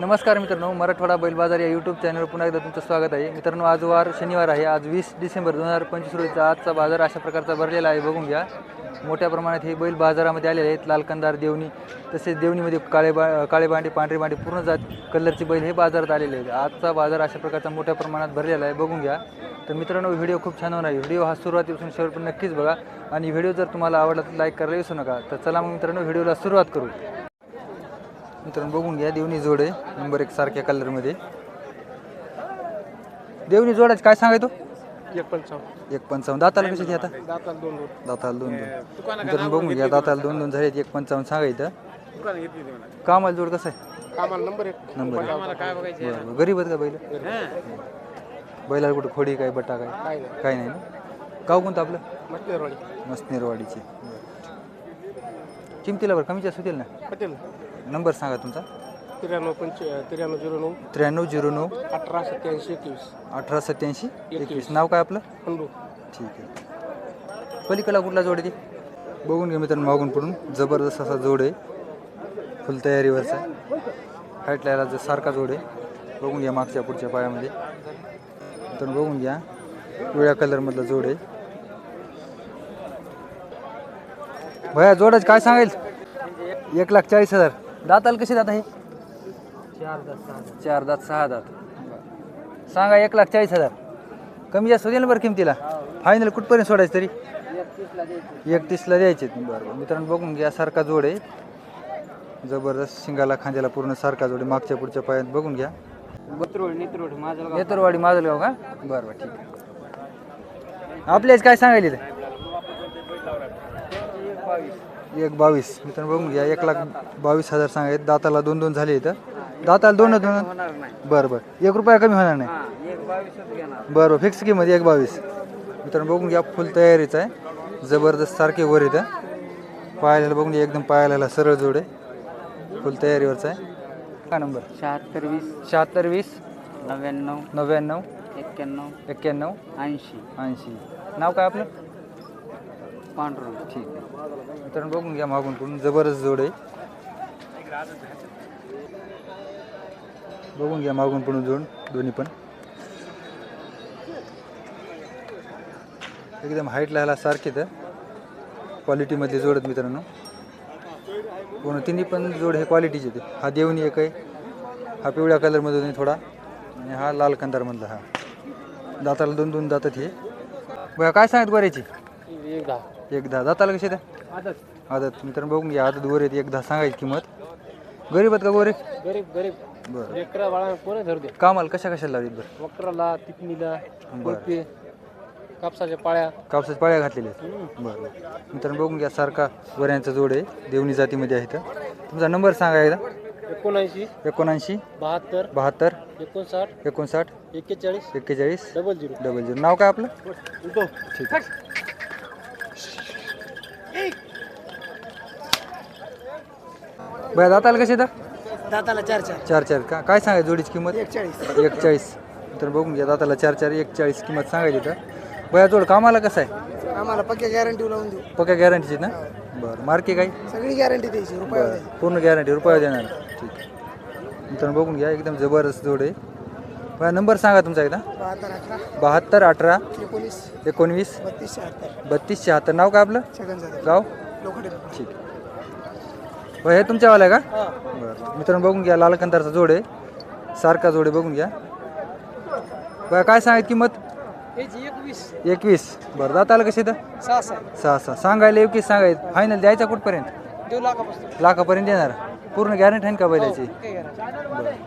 नमस्कार मित्रांनो मराठवाडा बैल बाजार या यूट्यूब चॅनलवर पुन्हा एकदा तुमचं स्वागत आहे. मित्रांनो आज वार शनिवार आहे. आज वीस डिसेंबर दोन हजार पंचवीस रोजीचा आजचा बाजार अशा प्रकारचा भरलेला आहे. बघून घ्या. मोठ्या प्रमाणात हे बैल बाजारामध्ये आलेले आहेत. लालकंदार देवणी तसेच देवणीमध्ये काळे बा काळे बांडे पांढरे बांडे पूर्ण जात कलरचे बैल हे बाजारात आलेले आहेत. आजचा बाजार अशा प्रकारचा मोठ्या प्रमाणात भरलेला आहे. बघून घ्या. तर मित्रांनो व्हिडिओ खूप छान होणार आहे. व्हिडिओ हा सुरुवातीपासून शेवटपर्यंत नक्कीच बघा. आणि व्हिडिओ जर तुम्हाला आवडला तर लाईक करायला विसरू नका. तर चला मग मित्रांनो व्हिडिओला सुरुवात करू. मित्रांनो बघून घ्या देवणी जोड आहे नंबर एक सारख्या कलरमध्ये देवणी जोडाच काय सांगायचो एक पंचावन्न. एक पंचावन्न. दाताला कशी आता? दाताला दोन दोन. दाताला दोन दोन. मित्रांनो बघून घ्या दाताला दोन दोन झाले एक पंचावन्न सांगायचं कामाला जोड कसं आहे? कामाला नंबर एक. नंबर बरं बरं. गरीब आहेत का बैल? बैलाला कुठं खोडी काय बट्टा काय? काय नाही. ना? गाव कोणतं आपलं? मटलेरवाडी मसनेरवाडीचे किमतीला बरं. कमी जास्त होतील ना? पटेल नंबर सांगा तुमचा. त्र्याण्णव पंच त्र्याण्णव झिरो नऊ. त्र्याण्णव झिरो नऊ. अठरा सत्याऐंशी एकवीस. अठरा सत्याऐंशी एकवीस. नाव काय आपलं? खंडू. ठीक आहे. पलीकडला कुठला जोड आहे ती? बघून घ्या मित्रांनो मागून पडून जबरदस्त असा जोड आहे. फुल तयारीवरचा आहे. हाईटला याला जो सारखा जोड आहे. बघून घ्या मागच्या पुढच्या पायामध्ये. तर बघून घ्या. पिवळ्या कलरमधला जोड आहे. भया जोडच काय सांगेल एक लाख चाळीस हजार. दाताल कसे दात आहे? चार दस चार दात सहा दात. सांगा एक लाख चाळीस हजार. कमी जास्त होईल ना बरं किमतीला? फायनल कुठपर्यंत सोडायचं तरी? एकतीसला द्यायचे. बरं बरं. मित्रांनो बघून घ्या सारखा जोड आहे. जबरदस्त शिंगाला खांद्याला पूर्ण सारखा जोड आहे. मागच्या पुढच्या पायात बघून घ्या. नेतरवाडी माजलगाव. का? बरं बरं ठीक आहे. आपल्याच काय सांगायला इथं? एक बावीस. मित्रांनो बघून घ्या. एक लाख बावीस हजार सांगायत दाताला दोन दोन झाले इथं. दाताला दोन दोन बरं बरं. एक रुपया कमी होणार नाही. हा बरं बरं फिक्स किंमत एक बावीस. मित्रांनो बघून घ्या. फुल तयारीचं आहे. जबरदस्त सारखे वर इथं पायाला बघून घ्या. एकदम पायाला सरळ जोड आहे. फुल तयारीवरचा आहे. काय नंबर? शहात्तर वीस. शहात्तर वीस. नव्याण्णव. नव्याण्णव. एक्क्याण्णव. एक्क्याण्णव. ऐंशी. ऐंशी. नाव काय आपलं? पांढरं. ठीक आहे. मित्रांनो बघून घ्या मागून पुढून जबरदस्त जोड आहे. बघून घ्या मागून पुढून जोड. दोन्ही पण. एकदम हाईटला ह्याला सारखे तर. क्वालिटीमधले जोड आहेत मित्रांनो. पूर्ण तिन्ही पण जोड हे क्वालिटीचे ते हा देवणी एक आहे. हा पिवळ्या कलरमध्ये थोडा. आणि हा लाल कंदारमधला हा. दाताला दोन दोन दातात हे. बघा काय सांगत गोऱ्याची? एक दहा दाताला कशी द्या आदत. आदत. मित्रांनो बघून घ्या. आदत गोरे आहेत. एक दहा सांगायची किंमत. गरीब आहेत का गोरे? गरीब गरीब. बरं. लेकरा बाळा कोण धरू दे? कामाला कशा कशाला लावलीत बरं? वक्राला तिकणीला बरं. कोळपे कापसाच्या पाळ्या. कापसाच्या पाळ्या घातलेल्या आहेत. बरं बरं. मित्रांनो बघून घ्या. सारखा गोऱ्यांचा जोड आहे. देवणी जातीमध्ये आहे तर तुमचा नंबर सांगा एकदा. एकोणऐंशी एकोणऐंशी बहात्तर बहात्तर एकोणसाठ एकोणसाठ एक्केचाळीस एक्केचाळीस डबल झिरो. Double zero. नाव काय आपलं? ठीक आहे. बरं दाताला कसे तर दाताला चार चार. चार चार. का काय सांगायचं जोडीची किंमत? एकचाळीस. एकचाळीस. तर बघून घ्या दाताला चार चार एकचाळीस किंमत सांगायची तर. बया जोड कामाला कसं आहे? आम्हाला पक्क्या गॅरंटी लावून देऊ. पक्या गॅरंटीची ना? बरं मार्के काय सगळी गॅरंटी द्यायची रुपये बरं पूर्ण गॅरंटी रुपया देणार. ठीक आहे. मित्रांनो बघून घ्या एकदम जबरदस्त जोड आहे. बया नंबर सांगा तुमचा एकदा. बहात्तर अठरा. बहात्तर अठरा. एकोणीस. एकोणवीस. बत्तीस शहात्तर. बत्तीस शहात्तर. नाव काय आपलं? छगन जाधव. गाव? लोखंडे. ठीक. आहे हे तुमच्यावाला आहे का? बरं. मित्रांनो बघून घ्या लाल कंदारचा जोड आहे. सारखा जोड आहे बघून घ्या. बरं काय सांगायची किंमत? एकवीस. बरं दाताला कशी तर सहा सहा. सांगायला एकवीस सांगायचं? फायनल द्यायचा कुठपर्यंत? लाखापर्यंत देणार. पूर्ण गॅरंटी आहे का बैलाची? काय गॅरंटी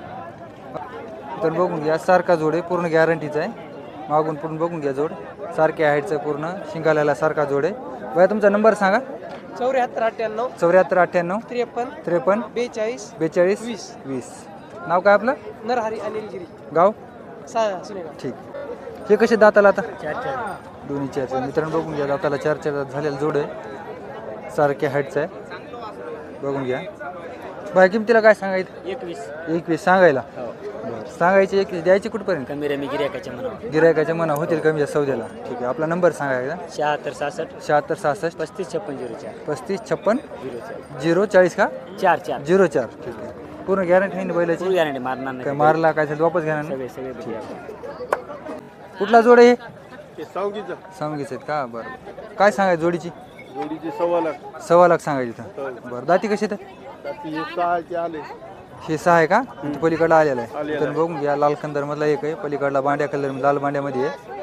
तर बघून घ्या सारखा जोड आहे पूर्ण गॅरंटीचा आहे. मागून पूर्ण बघून घ्या जोड. सारख्या हाईटचं पूर्ण शिंगाल्याला सारखा जोड आहे. बघा तुमचा नंबर सांगा. चौऱ्याहत्तर अठ्ठ्याण्णव चौऱ्याहत्तर अठ्ठ्याण्णव त्रेपन्न त्रेपन्न बेचाळीस बेचाळीस वीस. वीस. नाव काय आपलं? नरहरी अनिलगिरी गाव? ठीक. हे कसे दाताला आता? चार चार. दोन्ही चार चार. मित्रांनो बघून घ्या दाताला चार चार दात झालेला जोड आहे. सारख्या हाईटचा आहे. बघून घ्या. बाय किमतीला काय सांगायचं? एकवीस. एकवीस सांगायला. हो. सांगायची एकवीस द्यायची कुठपर्यंत? कमी रमी गिऱ्हाईकाच्या मनावर. गिरायकाच्या मना होतील कमी जास्त सौद्याला. ठीक आहे आपला नंबर सांगा एकदा. शहात्तर सहासष्ट. शहात्तर सहासष्ट. पस्तीस छप्पन झिरो चार. पस्तीस छप्पन झिरो चार. झिरो चाळीस का? चार चार. झिरो चार. ठीक आहे. पूर्ण गॅरंटी आहे ना बैलाची? गॅरंटी मारणार नाही. काय मारला काय झालं वापस घेणार नाही सगळे सगळे. कुठला जोड आहे? ते सावंगीचं आहेत का? बरं. काय सांगायचं जोडीची? जोडीचे सव्वा लाख. सव्वा लाख सांगायची इथं. बरं दाती कशी तर हे सहाचे आले. हे सहा आहे का? इथं पलीकडला आलेला आहे. तर बघून घ्या लाल कंदर मधला एक आहे पलीकडला बांड्या कलर लाल बांड्यामध्ये आहे.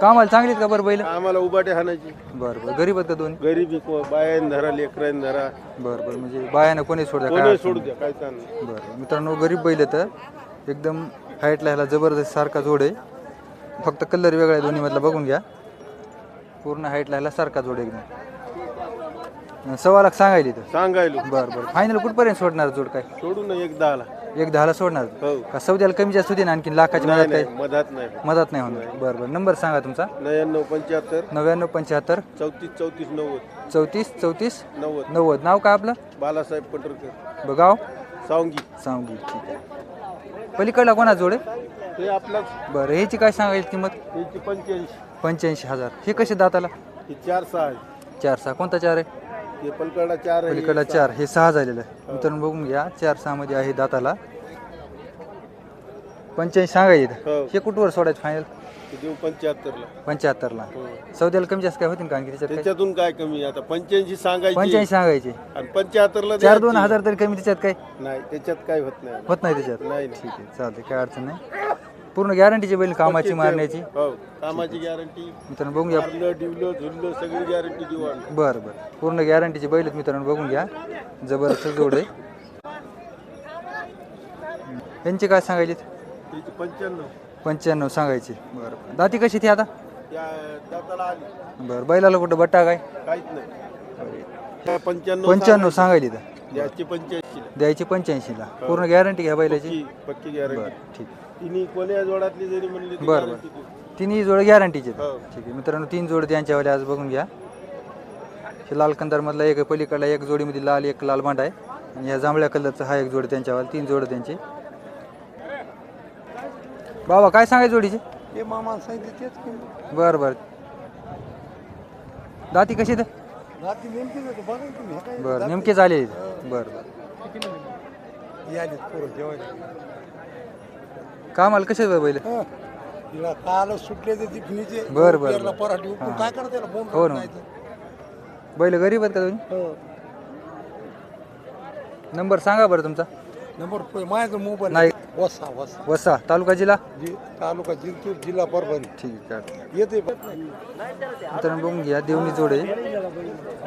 कामाला चांगली आहेत का बरं बैल? आम्हाला उभाटे हाणायची. बरं बरं. गरीब आहेत का दोन्ही? गरीबी बायान धरा लेकरान धरा. बरं बरं. म्हणजे बायानं कोणी सोडता काय कोणी अडचण सोडू नाही. द्या काय बरं मित्रांनो गरीब बैल आहेत एकदम हाईटला ह्याला जबरदस्त सारखा जोड आहे. फक्त कलर वेगळा आहे दोन्ही मधला बघून घ्या. पूर्ण हाईटला ह्याला सारखा जोड आहे एकदम. सव्वा लाख सांगायला इथं? सांगायलो. बरं बरं. फायनल कुठपर्यंत सोडणार जोड काय? सोडू ना एक दहाला. एक दहाला सोडणार? हो. का सौद्याला कमी जास्त होते ना आणखी लाखाची नाही मदत काय नाही मधात नाही मदत नाही होणार. बरं बरं. नंबर सांगा तुमचा. नव्याण्णव पंच्याहत्तर. नव्याण्णव पंच्याहत्तर. चौतीस चौतीस नव्वद. चौतीस चौतीस नव्वद. नव्वद. नाव काय आपलं? बालासाहेब पंढरकर बघाव सावंगी. सांगी ठीक आहे. पलीकडला कोणा जोड आहे? हे आपला. बरं ह्याची काय सांगायची किंमत? याची पंच्याऐंशी. पंच्याऐंशी हजार. हे कसे दाताला? हे चार सहा आहे. चार सहा. कोणता चार आहे? पलकडा चार आहे. पलीकडला चार. हे सहा झालेलं आहे. मित्रांनो बघून घ्या. चार सहा मध्ये आहे दाताला. पंच्याऐंशी सांगायचे. हो. हे कुठवर सोडायचं फायनल ते देऊ पंच्याहत्तरला. पंच्याहत्तरला. हो. सौद्याला कमी जास्त काय होतील का आणखी? त्याच्यात काय? त्याच्यातून काय कमी आता पंच्याऐंशी सांगायची. पंच्याऐंशी सांगायचे. आणि पंच्याहत्तरला चार दोन द्यायची. हजार तरी कमी त्याच्यात काय? नाही त्याच्यात काय होत नाही. होत नाही त्याच्यात. नाही ठीक आहे चालते काय अडचण नाही. पूर्ण गॅरंटीची बैल कामाची मारण्याची? हो कामाची गॅरंटी मित्रांनो बघून घ्या. मारलं डिवलं झुललं सगळी गॅरंटी देऊ आम्ही. बरं बरं. पूर्ण गॅरंटीची बैल आहेत मित्रांनो बघून घ्या. जबरदस्त जोड आहे. यांची काय सांगायची त्याची पंच्याण्णव. पंच्याण्णव सांगायची. बरं बरं. दाती कशी ती आता? त्या दाताला आली. बरं बैलाला कुठं बट्टा काय? काहीच नाही. काय पंच्याण्णव पंच्याण्णव सांगायली तर. द्यायची पंच्याऐंशीला. पूर्ण गॅरंटी घ्या बैलाची. पक्की पक्की गॅरंटी बरं ठीक. तिन्ही कोण्या जोडातली जरी म्हणली ती बरं, guarantee देऊ. तिन्ही जोड गॅरंटीचे हो. ठीक आहे मित्रांनो तीन जोड त्यांच्यावाले आज बघून घ्या. हे लाल कंदारमधला एक आहे, पलीकडला एक जोडीमध्ये लाल एक लाल भांडा आहे. आणि ह्या जांभळ्या कलरचा हा एक जोड त्यांच्यावाला तीन जोड त्यांचे. बाबा काय सांगाय जोडीचे? हे मामा सांगितले तेच किंमत. बरं बरं. दाती कशी तर रात्री नेमकीच होतं बघा ना तुम्ही. हे काय बरं नेमकेच आले बरं बरं. हे आले पोरं जेवायला कामाला कसे बैल? तिला काल सुटले ते तिफनीचे बरं, बरं, पेरला. पराठी. उपटून काय करता त्याला बोंब हो ना. बैल गरीब आहेत का तुम्ही? हो. नंबर सांगा बरं तुमचा. नंबर प- माझा मोबाईल नाही. वसा वसा. वसा तालुका जिल्हा? जि- तालुका जिंतूर जिल्हा परभणी. ठीक आहे. येते मित्रांनो बघून घ्या. देवणी जोड आहे.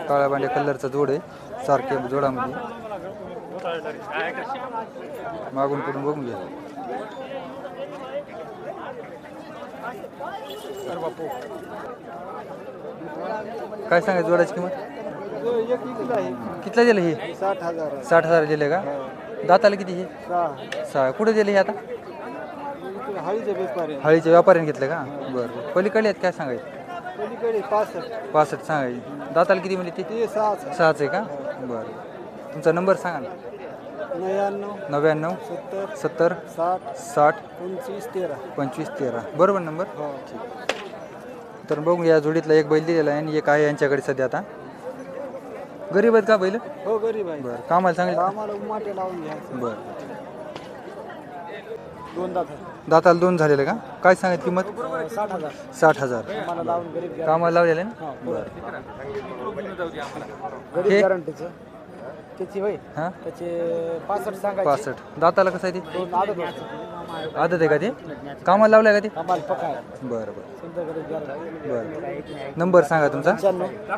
काळ्या बांड्या कलरचा जोड आहे. सारखे जोडामध्ये. मागून पुढून बघून घ्या काय सांगायचं जोडाची किंमत? कितला दिलं हे? साठ हजार साठ हजार दिले का? दाताला किती हे? सहा. कुठे दिले हे आता? हळीचे व्यापारी हळीच्या व्यापाऱ्याने घेतलं का? बरं पलीकडे आहेत काय सांगायचं? पासष्ट. पासष्ट सांगायचे. दाताला किती म्हणजे ते? ते सहा सहाच आहे का? बरं. तुमचा नंबर सांगा ना. नव्याण्णव नव्याण्णव सत्तर सत्तर साठ साठ पंचवीस तेरा. पंचवीस तेरा. बरोबर नंबर? हो. तर बघू या जोडीतला एक बैल दिलेला आहे आणि एक आहे यांच्याकडे सध्या आता. गरीब आहेत का बैल? हो गरीब आहे बरं. कामाला चांगले? आम्हाला उमाटे लावून घ्यायचं. बरं. दोन दात दाताला दोन झालेले का? काय सांगत किंमत? साठ हजार. साठ हजार. आम्हाला लावून गरीब कामाला लावलेले ना? बरं. गरीब हे? गॅरंटीचं त्याची होय हां? त्याचे पासष्ट सांगायचे. पासष्ट. दाताला कसं आहे आदत वाजता. ते आदत आहे का ते? कामाला लावलं आहे का ते? आम्हाला पका आहे बरं. बरं बरं. नंबर सांगा तुमचा.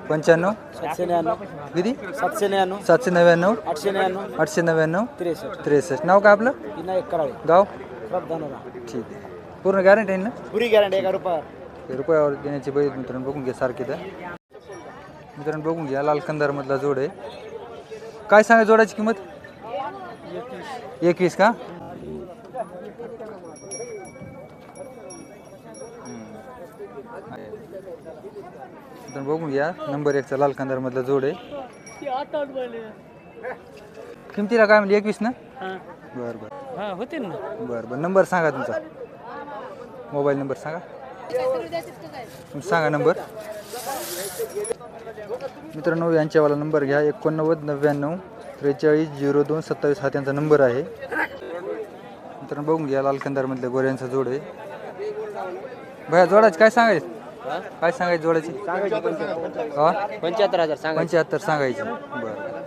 पंच्याण्णव. सातशे न्याण्णव किती? सातशे न्याण्णव सातशे नव्याण्णव. आठशे न्याण्णव आठशे नव्याण्णव. त्रेसष्ट. त्रेसष्ट. नाव काय आपलं? विनायक कराळे. गाव? ठीक आहे. पूर्ण गॅरंटी आहे ना? पुरी गॅरंटी एका रुपया रुपयावर देण्याची बैल मित्रांनो बघून घ्या सारखे तर. मित्रांनो बघून घ्या. लाल कंदारमधला जोड आहे. काय सांगा जोडाची किंमत? एकवीस. का? मित्रांनो बघून घ्या नंबर एकचा लाल कंदारमधला जोड आहे. किमतीला काय म्हणजे एकवीस ना? बरं बरं. हा होते ना. बरं बरं. नंबर सांगा तुमचा. मोबाईल नंबर सांगा. सांगा नंबर. मित्रांनो यांच्यावाला नंबर घ्या. एकोणनव्वद नव्याण्णव त्रेचाळीस झिरो दोन सत्तावीस हा त्यांचा नंबर आहे. नंतर बघून घ्या लालकंदारमधल्या गोऱ्यांचा जोड आहे. भया जोडाची काय सांगायचं? काय सांगायचं जोडाची हा? पंच्याहत्तर हजार पंच्याहत्तर सांगायची. बरं.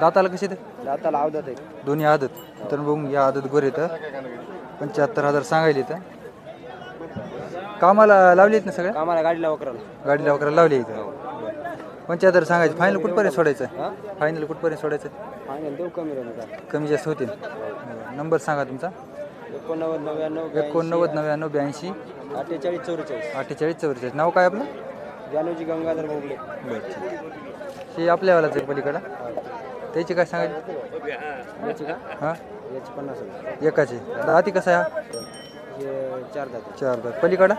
दाताला कशी ते दाताला आहे. दोन्ही आदत. तर बघून घ्या आदत गोरे तर पंच्याहत्तर हजार सांगायले तर कामाला लावलीत ना सगळ्या? कामाला गाडीला वकराला गाडीला वगैरे लावली इथं. पंच्याहत्तर सांगायचं? फायनल कुठपर्यंत सोडायचं? फायनल कुठपर्यंत सोडायचं? फायनल देऊ कमी कमी जास्त होतील. नंबर सांगा तुमचा. एकोणनव्वद नव्याण्णव एकोणनव्वद नव्याण्णव ब्याऐंशी. अठ्ठेचाळीस चौवेचाळीस. अठ्ठेचाळीस चौवेचाळीस. नाव काय आपलं? जानूजी गंगाधर बोगले बरं ठीक हे आपल्यावालाच आहे पलीकडं. त्याची काय सांगायची? याची का? हां? याची पन्नास हजार. एकाची. दाती कसा आहे हा? चार दात चार दात. पलीकडं?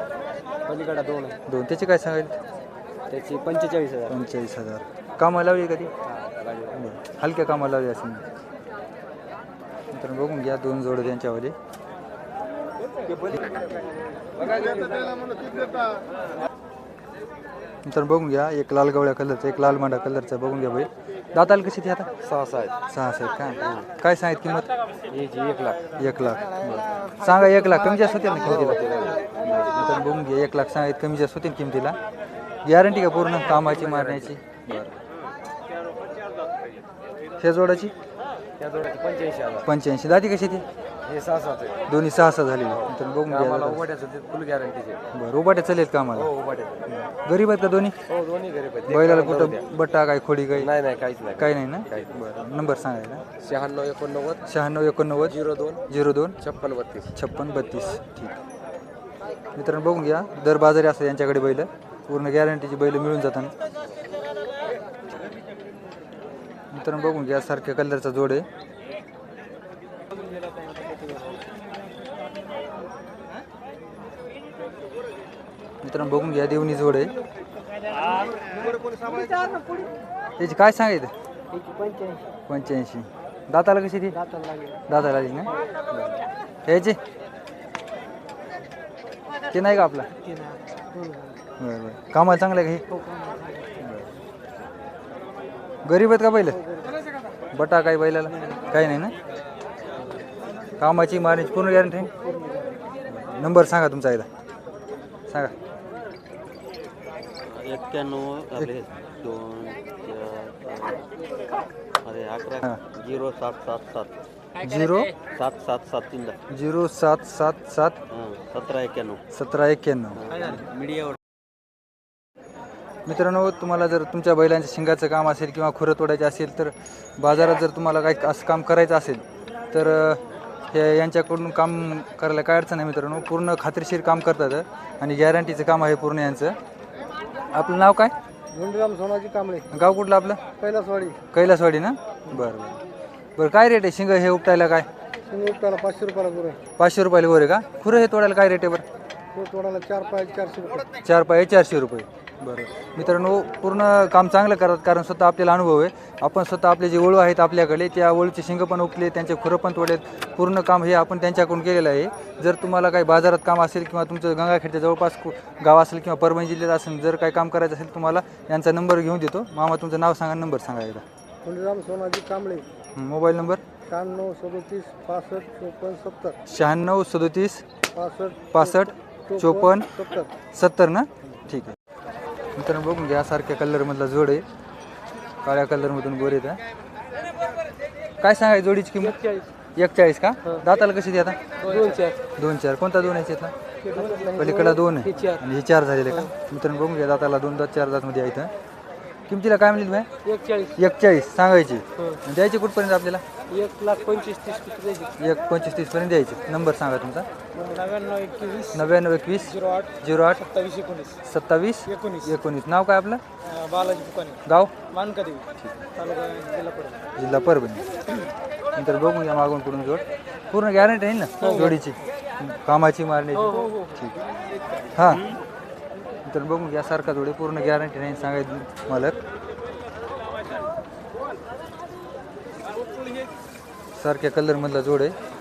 पलीकडा दोन आहे दोन. त्याची काय सांगायची त्याची पंचेचाळीस हजार. पंचेचाळीस हजार. कामाला लावली कधी? हलक्या कामाला लावली असेल. नंतर बघून घ्या दोन जोड त्यांच्यावाली. नंतर बघून घ्या एक लाल गवळ्या कलरचा एक लाल मांडा कलरचा बघून घ्या भाई दाताला कशी ती आता? सहा सहा आहेत. सहा आहेत का? काय सांगित किंमत? एक लाख. एक लाख. बरं. सांगा एक लाख कमी जास्त होतील ना किमतीला? नंतर बघून घ्या एक लाख सांगित कमी जास्त होतील किमतीला. गॅरंटी का पूर्ण कामाची मारण्याची? बरं त्या जोड्याची पंच्याऐंशी हजार. पंच्याऐंशी. दाती कशी ती हे सहा सात आहे दोन्ही सहा सहा झाली नंतर बघून घ्या आम्हाला जरा. उभाट्याचं ते फुल गॅरंटीचे बरं उभाट्या चालेल का आम्हाला? हो उभाट्याचं. गरीब आहेत का दोन्ही? हो दोन्ही गरीब आहेत. बैलाला कुठं? बट्टा काय खोडी काही नाही नाही काहीच नाही. काही नाही ना? बरं नंबर सांगायला शहाण्णव एकोणनव्वद शहाण्णव एकोणनव्वद झिरो दोन झिरो दोन छप्पन बत्तीस. छप्पन बत्तीस. ठीक. मित्रांनो बघून घ्या. दर बाजारी असतात यांच्याकडे बैल. पूर्ण गॅरंटीची बैल मिळून जातात. मित्रांनो बघून घ्या सारख्या कलरचा जोड आहे. मित्रांनो बघून घ्या देवणी जोड आहे. त्याची काय सांगायचं पंच्याऐंशी. दाताला कशी ती? दाताला आली ना? यायची ते नाही का आपला? बरं बरं. कामाला चांगलं आहे का हे? गरीब आहेत का पहिलं बटा काय बैलाला? काही नाही ना? कामाची मारण्याची पूर्ण गॅरंटी नंबर सांगा तुमचा एकदा. सांगा. एक्क्याण्णव आपले दोन चार अरे अकरा. झिरो सात सात सात. झिरो? सात सात सात झिरो सात सात सात. हां सतरा एक्क्याण्णव सतरा एक्क्याण्णव मीडियावर. मित्रांनो तुम्हाला जर तुमच्या बैलांच्या शिंगाचं काम असेल किंवा खुरं तोडायचं असेल तर बाजारात जर तुम्हाला काही असं काम करायचं असेल तर अ, हे यांच्याकडून काम करायला काय अडचण आहे मित्रांनो. पूर्ण खात्रीशीर काम करतात आणि गॅरंटीचं काम आहे पूर्ण यांचं. आपलं नाव काय? गुंडराम सोनाजी कांबळे. गाव कुठलं आपलं? कैलासवाडी. कैलासवाडी ना? बरं बरं. बरं काय रेट आहे? शिंग हे उपटायला काय? तुम्ही उपटाला पाचशे रुपयाला गुरु आहे. पाचशे रुपयाला वर आहे का? खुरं हे तोडायला काय रेट आहे बरं? तो तोडाला चार पाय चारशे रुपये. चार पाय चारशे रुपये. बरं. मित्रांनो पूर्ण काम चांगलं करतात कारण स्वतः आपल्याला अनुभव आहे. आपण स्वतः आपले जे वळू आहेत आपल्याकडे त्या वळूचे शिंग पण उपले त्यांचे खुरं पण तोडलेत. पूर्ण काम हे आपण त्यांच्याकडून केलेलं आहे. जर तुम्हाला काही बाजारात काम असेल किंवा तुमचं गंगाखेडच्या जवळपास गाव असेल किंवा परभणी जिल्ह्यात असेल जर काही काम करायचं असेल तुम्हाला यांचा नंबर घेऊन देतो. मामा तुमचं नाव सांगा नंबर सांगा एकदा. गुंडराम सोनाजी कांबळे. Mobile number? शहाण्णव सदोतीस पासष्ट चोपन्न सत्तर. शहाण्णव सदोतीस पासष्ट पासष्ट चोपन्न सत्तर. सत्तर ना? ठीक आहे. मित्रांनो बघून घ्या सारख्या कलरमधला जोड आहे. काळ्या कलरमधून गोरे हा. काय सांगाय जोडीची किंमत? एक चाळीस का? दाताला कशी ती आता दोन चार. दोन चार. कोणता दोन आहे ना पलीकडला दोन आहे. आणि हे चार झालेले का? मित्रांनो बघून घ्या दाताला दोन दात चार दातमध्ये हा. किमतीला काय म्हणली तुम्ही? एक चाळीस एक चाळीस सांगायची आणि द्यायची कुठपर्यंत आपल्याला? एक लाख पंचवीस तीस किती एक पंचवीस तीसपर्यंत द्यायची. नंबर सांगा तुमचा. नव्याण्णव एकवीस. नव्याण्णव एकवीस. झिरो आठ. झिरो आठ. सत्तावीस एकोणीस. सत्तावीस. एकोणीस. एकोणीस. नाव काय आपलं? अं, बालाजी दुकाने गाव? मानकदेवी. तालुका जिल्हा परभणी. जिल्हा परभणी. नंतर बघून घ्या मागून पुढून जोड. पूर्ण गॅरंटी आहे ना? जोडीची. कामाची मारण्याची. ठीक. हां. तर बघू यासारखा सारखा जोडी पूर्ण गॅरंटी नाही सांगायचं मालक. सारख्या कलरमधला जोड आहे.